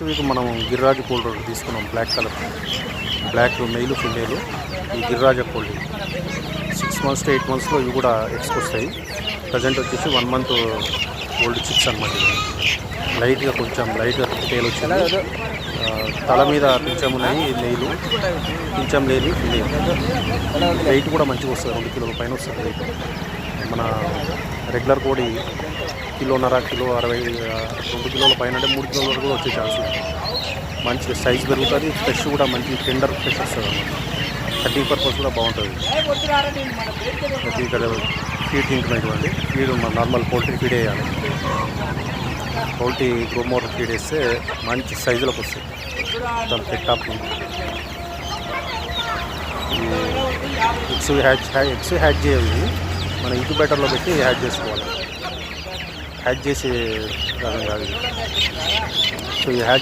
Next week మనం Giriraju cold తీసుకున్నాం black colour black male female ఈ Giriraja gold six months to eight మంత్స్లో ఇవి కూడా ఎక్స్కి వస్తాయి ప్రజెంట్ వచ్చేసి వన్ మంత్ ఓల్డ్ చిక్స్ అనమాట లైట్గా కొంచెం లైట్గా తేలు వచ్చింది. తల మీద కొంచెం ఉన్నాయి నెయ్యిలు కొంచెం లేని ఫిమేల్ వెయిట్ కూడా మంచిగా వస్తుంది రెండు కిలోల పైన వస్తుంది మన రెగ్యులర్ కోడి కిలోన్నర కిలో అరవై రెండు కిలోల పైన అంటే మూడు కిలోల వరకు కూడా వచ్చే ఛాన్స్. మంచి సైజ్ పెరుగుతుంది ఫ్రెష్ కూడా మంచి టెండర్ ఫ్రెష్ వస్తుంది. అన్నమాట కటింగ్ పర్పస్ కూడా బాగుంటుంది ప్రతి ఇక్కడ ఫీడ్ తింటున్నటువంటి ఫీడ్ నార్మల్ పౌల్ట్రీ ఫీడ్ వేయాలి పౌల్ట్రీ గ్రోమోర్ ఫీడ్ వేస్తే మంచి సైజులకు వస్తాయి మొత్తం పెట్టాప్ ఎగ్స్ హ్యాచ్ ఎగ్స్ హ్యాచ్ చేయాలి మన ఇంక్యుబేటర్లో పెట్టి హ్యాక్ చేసుకోవాలి. హ్యాక్ చేసే రకం కాదు సో ఈ హ్యాక్